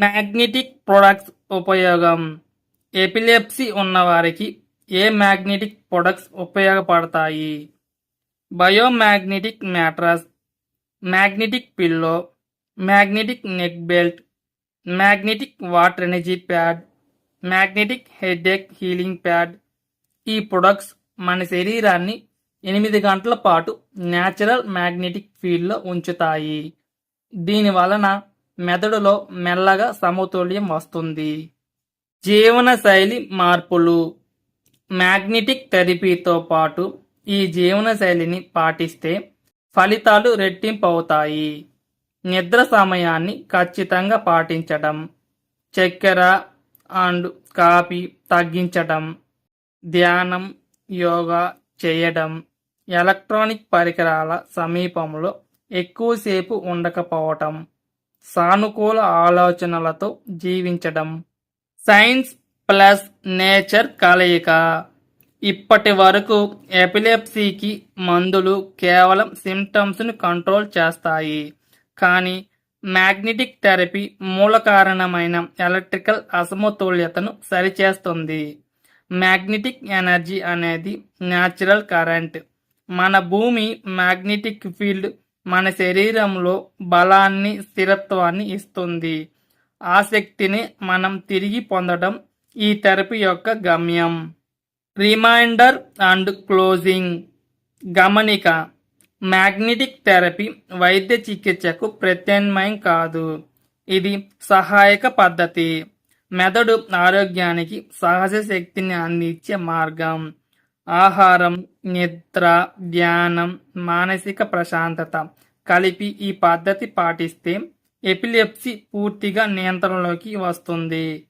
Magnetic products ఉపయోగం. Epilepsy ఉన్నవారికి ఏ magnetic products ఉపయోగపడతాయి? Biomagnetic mattress magnetic pillow magnetic neck belt magnetic water energy pad magnetic headache healing pad. ఈ products మన శరీరాన్ని ఎనిమిది గంటల పాటు న్యాచురల్ మ్యాగ్నెటిక్ ఫీల్డ్లో ఉంచుతాయి. దీని వలన మెదడులో మెల్లగా సమతుల్యం వస్తుంది. జీవనశైలి మార్పులు. మ్యాగ్నెటిక్ థెరపీతో పాటు ఈ జీవనశైలిని పాటిస్తే ఫలితాలు రెట్టింపు అవుతాయి నిద్ర సమయాన్ని ఖచ్చితంగా పాటించడం. చక్కెర అండ్ కాఫీ తగ్గించడం. ధ్యానం యోగా చేయడం. ఎలక్ట్రానిక్ పరికరాల సమీపంలో ఎక్కువసేపు ఉండకపోవటం. సానుకూల ఆలోచనలతో జీవించడం. సైన్స్ ప్లస్ నేచర్ కలయిక. ఇప్పటి వరకు ఎపిలెప్సీకి మందులు కేవలం సిమ్టమ్స్ను కంట్రోల్ చేస్తాయి. కానీ మ్యాగ్నెటిక్ థెరపీ మూల కారణమైన ఎలక్ట్రికల్ అసమతుల్యతను సరిచేస్తుంది. మ్యాగ్నెటిక్ ఎనర్జీ అనేది న్యాచురల్ కరెంట్ మన భూమి మ్యాగ్నెటిక్ ఫీల్డ్ మన శరీరంలో బలాన్ని స్థిరత్వాన్ని ఇస్తుంది. ఆ శక్తిని మనం తిరిగి పొందడం ఈ థెరపీ యొక్క గమ్యం. Reminder and closing. గమనిక. మ్యాగ్నెటిక్ థెరపీ వైద్య చికిత్సకు ప్రత్యామ్నాయం కాదు. ఇది సహాయక పద్ధతి. మెదడు ఆరోగ్యానికి సహజ శక్తిని అందించే మార్గం. ఆహారం నిద్ర ధ్యానం మానసిక ప్రశాంతత కలిపి ఈ పద్ధతి పాటిస్తే ఎపిలెప్సీ పూర్తిగా నియంత్రణలోకి వస్తుంది.